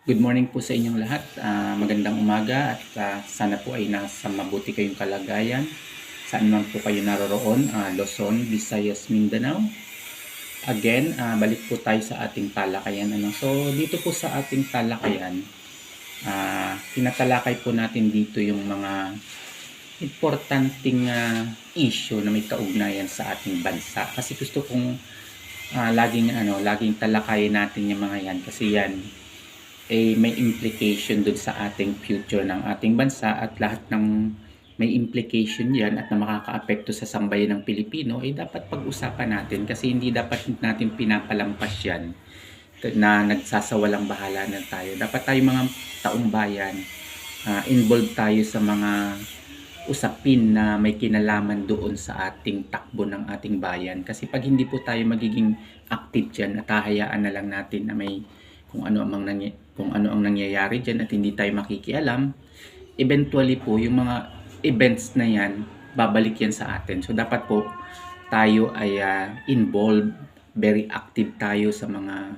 Good morning po sa inyong lahat. Ah, magandang umaga at ah, sana po ay nasa mabuti kayong kalagayan. Saan man po kayo naroroon, ah, Luzon, Visayas, Mindanao. Again, ah, balik po tayo sa ating talakayan. Ano? So, dito po sa ating talakayan, ah, tinatalakay po natin dito yung mga importanteng ah, issue na may kaugnayan sa ating bansa. Kasi gusto kong ah, laging ano, laging talakayin natin yung mga yan kasi yan eh may implication dun sa ating future ng ating bansa at lahat ng may implication yan at na makakaapekto sa sambayan ng Pilipino ay dapat pag-usapan natin kasi hindi dapat natin pinapalampas yan na nagsasawalang bahala na tayo. Dapat tayo mga taong bayan, ah, involved tayo sa mga usapin na may kinalaman doon sa ating takbo ng ating bayan. Kasi pag hindi po tayo magiging active dyan at hahayaan na lang natin na may kung ano ang nangy- kung ano ang nangyayari diyan at hindi tayo makikialam, eventually po yung mga events na yan, babalik yan sa atin. So dapat po tayo ay ah, involved, very active tayo sa mga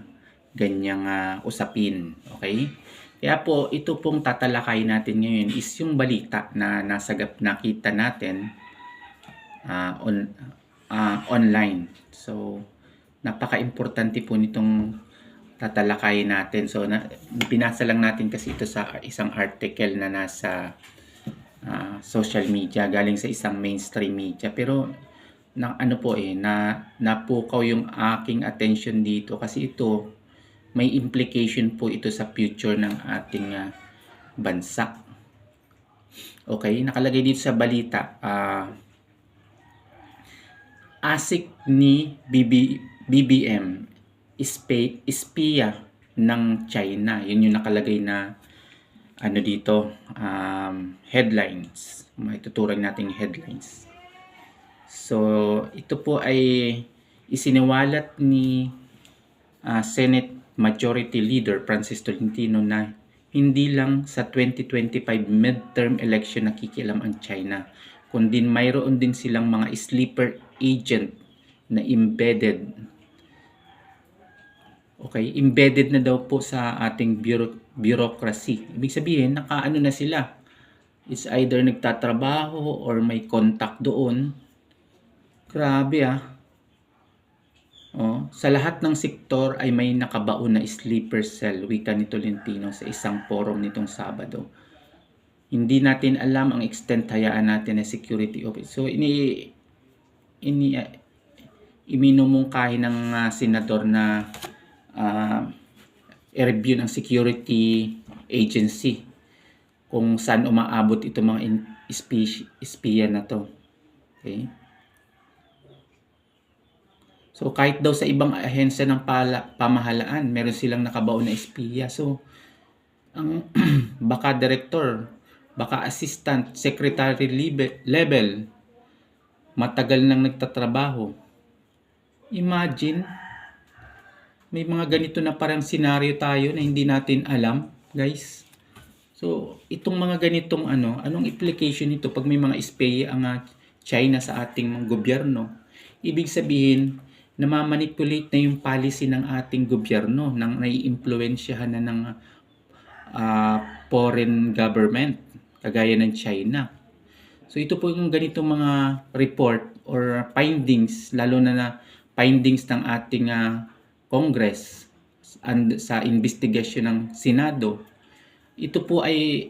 ganyang ah, usapin. Okay? Kaya po, ito pong tatalakay natin ngayon is yung balita na nasagap nakita natin ah, on, ah, online. So, napaka-importante po nitong tatalakayin natin. So, na, binasa lang natin kasi ito sa isang article na nasa ah, social media, galing sa isang mainstream media. Pero, na, ano po eh, na, napukaw yung aking attention dito kasi ito, may implication po ito sa future ng ating ah, bansa. Okay, nakalagay dito sa balita, ah, ASIC ni BB, BBM espiya ng China. Yun yung nakalagay na ano dito, um, headlines. Maituturing natin headlines. So, ito po ay isiniwalat ni ah, Senate Majority Leader Francis Tolentino na hindi lang sa 2025 midterm election nakikialam ang China, kundi mayroon din silang mga sleeper agent na embedded Okay, embedded na daw po sa ating bureau- bureaucracy. Ibig sabihin, nakaano na sila. It's either nagtatrabaho or may contact doon. Grabe ah. Oh, sa lahat ng sektor ay may nakabaon na sleeper cell, wika ni Tolentino sa isang forum nitong Sabado. Hindi natin alam ang extent hayaan natin na security office. So ini ini uh, iminumungkahi ng ah, senador na uh, i-review ng security agency kung saan umaabot itong mga espiya na to. Okay? So kahit daw sa ibang ahensya ng pala, pamahalaan, meron silang nakabaon na espiya. So ang baka director, baka assistant, secretary level, matagal nang nagtatrabaho. Imagine, may mga ganito na parang senaryo tayo na hindi natin alam, guys. So, itong mga ganitong ano, anong implication nito pag may mga espeye ang ah, China sa ating mga gobyerno? Ibig sabihin, namamanipulate na yung policy ng ating gobyerno nang naiimpluwensyahan na ng ah, foreign government kagaya ng China. So ito po yung ganitong mga report or findings lalo na na findings ng ating ah, Congress and sa investigation ng Senado. Ito po ay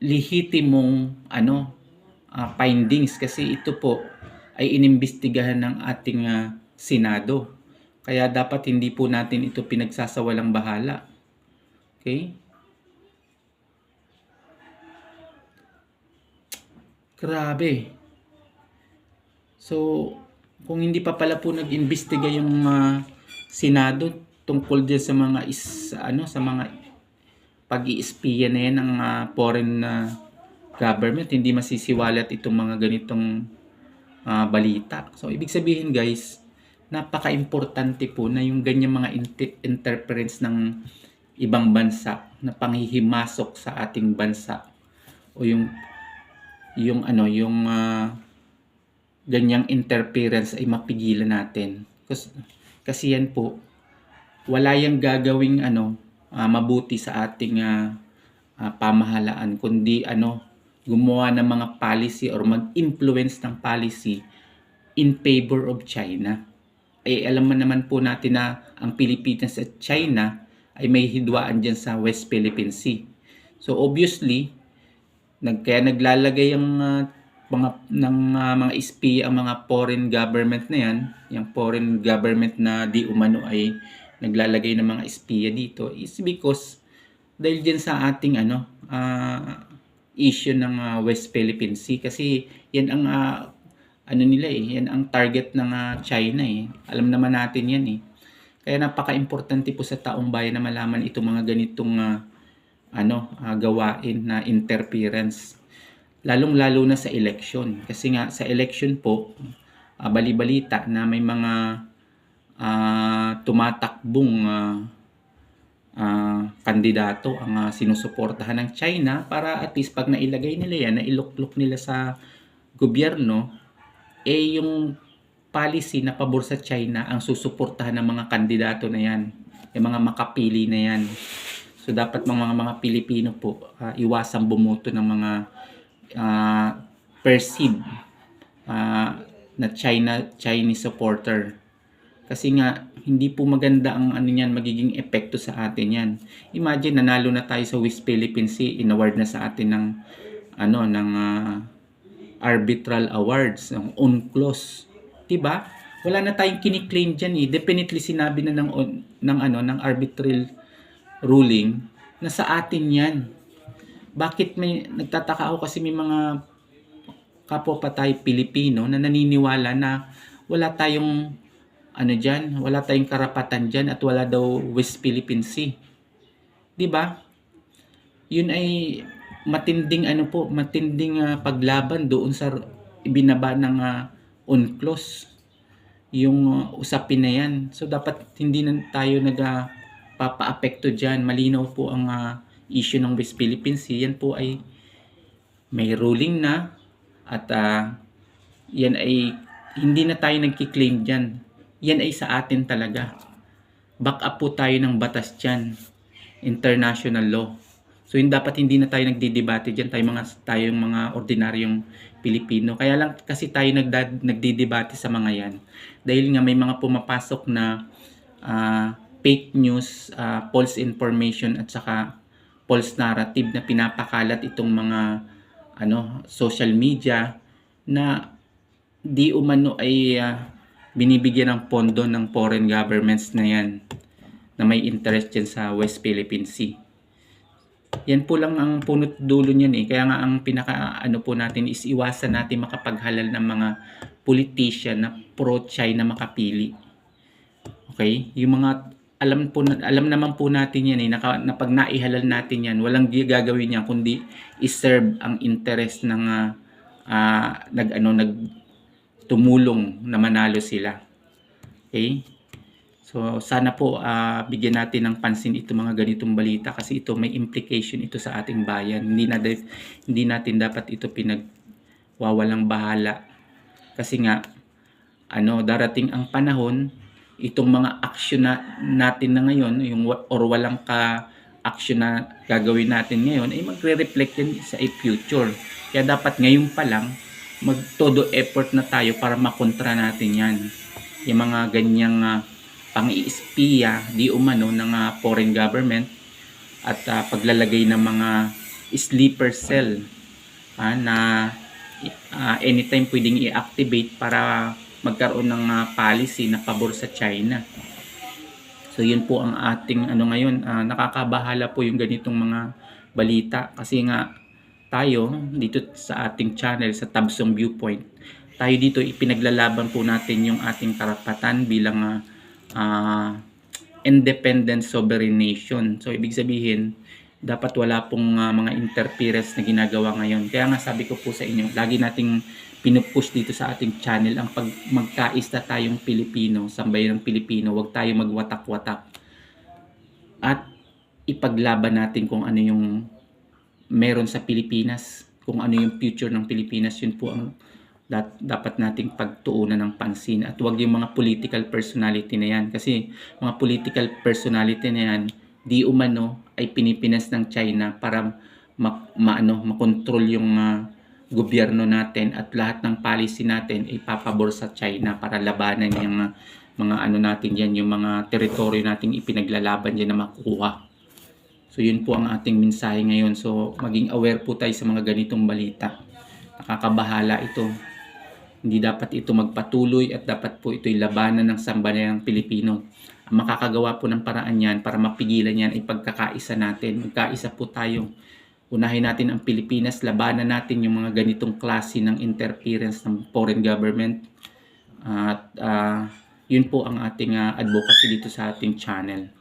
lihitimong ano ah, findings kasi ito po ay inimbestigahan ng ating ah, Senado. Kaya dapat hindi po natin ito pinagsasawalang bahala. Okay? Grabe. So, kung hindi pa pala po nag-imbestiga yung ah, Senado tungkol din sa mga is, ano sa mga pag-iispiya na yan ng ah, foreign ah, government, hindi masisiwalat itong mga ganitong ah, balita. So, ibig sabihin guys, napaka-importante po na yung ganyan mga inter- interference ng ibang bansa na panghihimasok sa ating bansa o yung yung ano yung ah, ganyang interference ay mapigilan natin kasi kasi yan po wala yang gagawing ano ah, mabuti sa ating ah, ah, pamahalaan kundi ano gumawa ng mga policy or mag-influence ng policy in favor of China. Eh alam naman po natin na ang Pilipinas at China ay may hidwaan dyan sa West Philippine Sea. So obviously, nag, kaya naglalagay ang ah, mga ng ah, mga espiya ang mga foreign government na yan, yung foreign government na di umano ay naglalagay ng mga espiya dito is because dahil dyan sa ating ano ah, issue ng ah, West Philippine Sea kasi yan ang ah, ano nila eh, yan ang target ng ah, China eh. Alam naman natin yan eh. Kaya napaka-importante po sa taong bayan na malaman itong mga ganitong ah, ano ah, gawain na interference. Lalong-lalo na sa election. Kasi nga sa election po, ah, bali-balita na may mga ah, tumatakbong ah, ah, kandidato ang ah, sinusuportahan ng China para at least pag nailagay nila yan, nailuklok nila sa gobyerno, eh yung policy na pabor sa China ang susuportahan ng mga kandidato na yan, yung mga makapili na yan. So dapat mga mga, Pilipino po ah, iwasang bumuto ng mga ah, perceived ah, na China Chinese supporter. Kasi nga hindi po maganda ang ano niyan magiging epekto sa atin yan. Imagine nanalo na tayo sa West Philippine Sea, inaward na sa atin ng ano ng ah, arbitral awards, ng UNCLOS. 'Di ba? Wala na tayong kiniklaim diyan eh. Definitely sinabi na ng ng ano ng arbitral ruling na sa atin 'yan. Bakit may nagtataka ako kasi may mga kapwa pa tayo Pilipino na naniniwala na wala tayong ano diyan, wala tayong karapatan diyan at wala daw West Philippine Sea. 'Di ba? Yun ay matinding ano po, matinding ah, paglaban doon sa ibinaba ng uh, UNCLOS yung ah, usapin na yan. So dapat hindi na tayo nag ah, papaapekto diyan. Malinaw po ang ah, issue ng West Philippine Sea. Yan po ay may ruling na at ah, yan ay hindi na tayo nagki-claim diyan. Yan ay sa atin talaga. Back up po tayo ng batas diyan. International law. So yun dapat hindi na tayo nagdidebate diyan tayo mga tayong mga ordinaryong Pilipino. Kaya lang kasi tayo nagda, nagdidebate sa mga yan. Dahil nga may mga pumapasok na ah, fake news, ah, false information at saka false narrative na pinapakalat itong mga ano social media na di umano ay ah, binibigyan ng pondo ng foreign governments na yan na may interest dyan sa West Philippine Sea. Yan po lang ang punot dulo niyan eh. Kaya nga ang pinaka ano po natin is iwasan natin makapaghalal ng mga politician na pro-China makapili. Okay? Yung mga alam po alam naman po natin yan eh naka, na pag naihalal natin yan walang gagawin yan kundi i-serve ang interest ng ah, nag ano nag tumulong na manalo sila. Okay? So sana po ah, bigyan natin ng pansin ito mga ganitong balita kasi ito may implication ito sa ating bayan. Hindi na hindi natin dapat ito pinagwawalang bahala. Kasi nga ano darating ang panahon itong mga aksyon na natin na ngayon yung or walang ka action na gagawin natin ngayon ay magre-reflect yan sa future. Kaya dapat ngayon pa lang magtodo effort na tayo para makontra natin yan. Yung mga ganyang uh, pang-iispiya di umano ng ah, foreign government at ah, paglalagay ng mga sleeper cell ah, na ah, anytime pwedeng i-activate para magkaroon ng ah, policy na pabor sa China. So yun po ang ating ano ngayon, ah, nakakabahala po yung ganitong mga balita kasi nga tayo dito sa ating channel sa Tabsong Viewpoint, tayo dito ipinaglalaban po natin yung ating karapatan bilang ah, independent sovereign nation. So ibig sabihin, dapat wala pong ah, mga interference na ginagawa ngayon. Kaya nga sabi ko po sa inyo, lagi nating pinupush dito sa ating channel ang pag magkaista tayong Pilipino, sambayan ng Pilipino, huwag tayo magwatak-watak. At ipaglaban natin kung ano yung meron sa Pilipinas, kung ano yung future ng Pilipinas, yun po ang dat- dapat nating pagtuunan ng pansin at wag yung mga political personality na yan kasi mga political personality na yan di umano ay pinipinas ng China para ma, maano makontrol yung ah, gobyerno natin at lahat ng policy natin ay papabor sa China para labanan yung ah, mga ano natin yan, yung mga teritoryo nating ipinaglalaban dyan na makuha. So yun po ang ating mensahe ngayon. So maging aware po tayo sa mga ganitong balita. Nakakabahala ito. Hindi dapat ito magpatuloy at dapat po ito'y labanan ng sambayanang Pilipino. Makakagawa po ng paraan yan para mapigilan yan ay pagkakaisa natin. Magkaisa po tayo. Unahin natin ang Pilipinas, labanan natin yung mga ganitong klase ng interference ng foreign government. At ah, yun po ang ating ah, advocacy dito sa ating channel.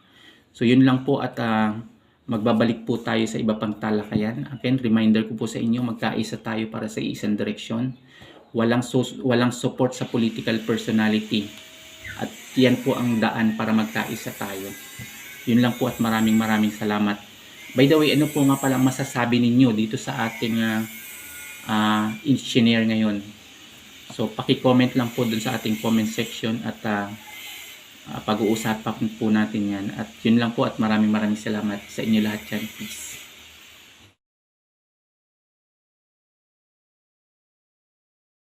So yun lang po at ah, magbabalik po tayo sa iba pang talakayan. Again, reminder ko po sa inyo, magkaisa tayo para sa isang direksyon. Walang, sus- walang support sa political personality. Yan po ang daan para magkaisa tayo. Yun lang po at maraming maraming salamat. By the way, ano po nga palang masasabi ninyo dito sa ating ah, ah, engineer ngayon? So, paki-comment lang po dun sa ating comment section at ah, ah, pag-uusapan po natin yan. At yun lang po at maraming maraming salamat sa inyo lahat yan. Peace.